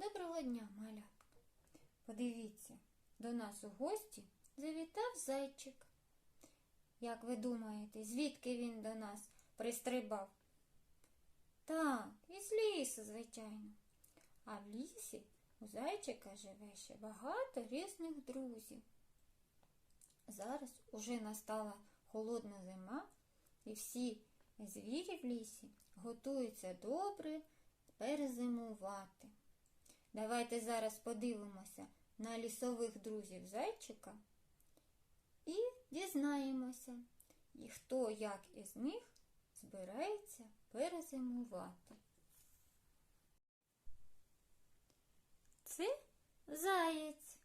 Доброго дня, малятка. Подивіться, до нас у гості завітав зайчик. Як ви думаєте, звідки він до нас пристрибав? Так, із лісу, звичайно. А в лісі у зайчика живе ще багато різних друзів. Зараз уже настала холодна зима, і всі звірі в лісі готуються добре перезимувати. Давайте зараз подивимося на лісових друзів зайчика і дізнаємося, і хто як із них збирається перезимувати. Це заєць.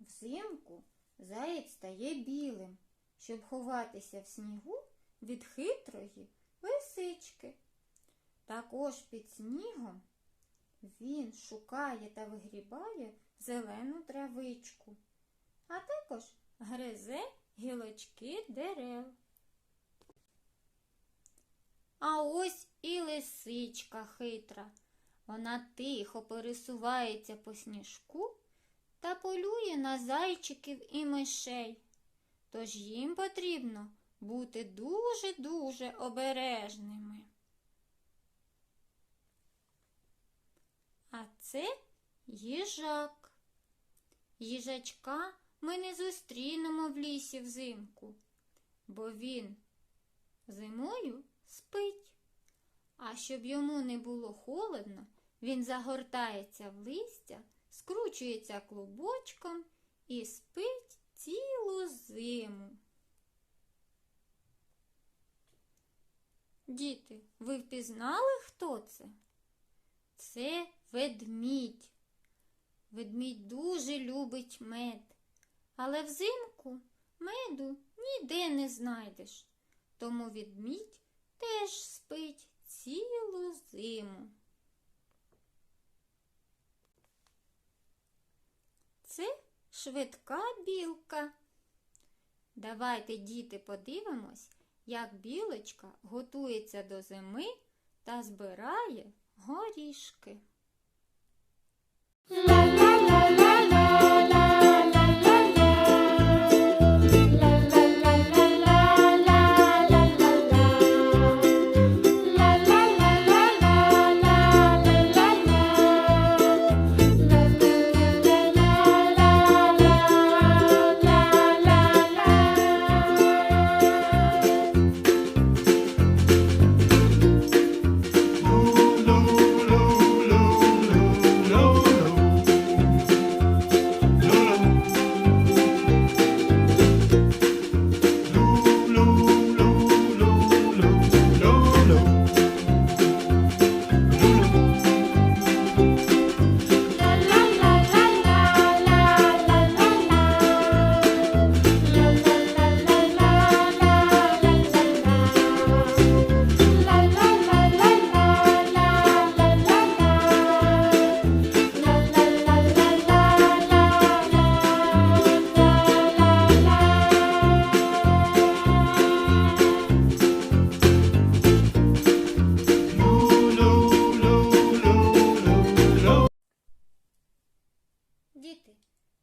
Взимку заєць стає білим, щоб ховатися в снігу від хитрої лисички. Також під снігом він шукає та вигрібає зелену травичку, а також гризе гілочки дерев. А ось і лисичка хитра. Вона тихо пересувається по сніжку та полює на зайчиків і мишей. Тож їм потрібно бути дуже-дуже обережними. А це їжак. Їжачка ми не зустрінемо в лісі взимку, бо він зимою спить. А щоб йому не було холодно, він загортається в листя, скручується клубочком і спить цілу зиму. Діти, ви впізнали, хто це? Це ведмідь. Ведмідь дуже любить мед, але взимку меду ніде не знайдеш. Тому ведмідь теж спить цілу зиму. Це швидка білка. Давайте, діти, подивимось, як білочка готується до зими та збирає горішки.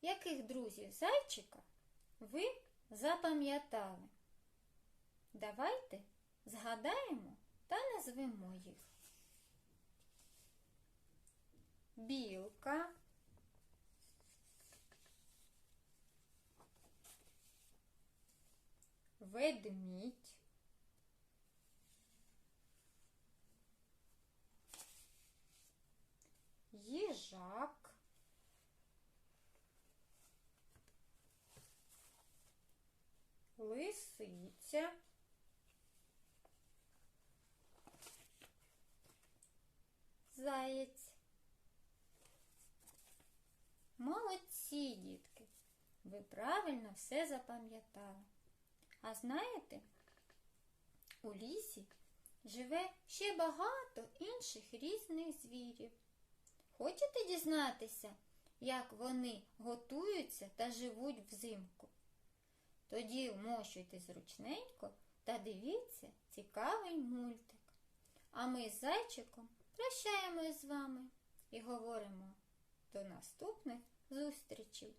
Яких друзів зайчика ви запам'ятали? Давайте згадаємо та назвемо їх. Білка, ведмідь, їжак, лисиця, заєць. Молодці, дітки, ви правильно все запам'ятали. А знаєте, у лісі живе ще багато інших різних звірів. Хочете дізнатися, як вони готуються та живуть взимку? Тоді вмощуйте зручненько та дивіться цікавий мультик. А ми з зайчиком прощаємось з вами. і говоримо до наступних зустрічей!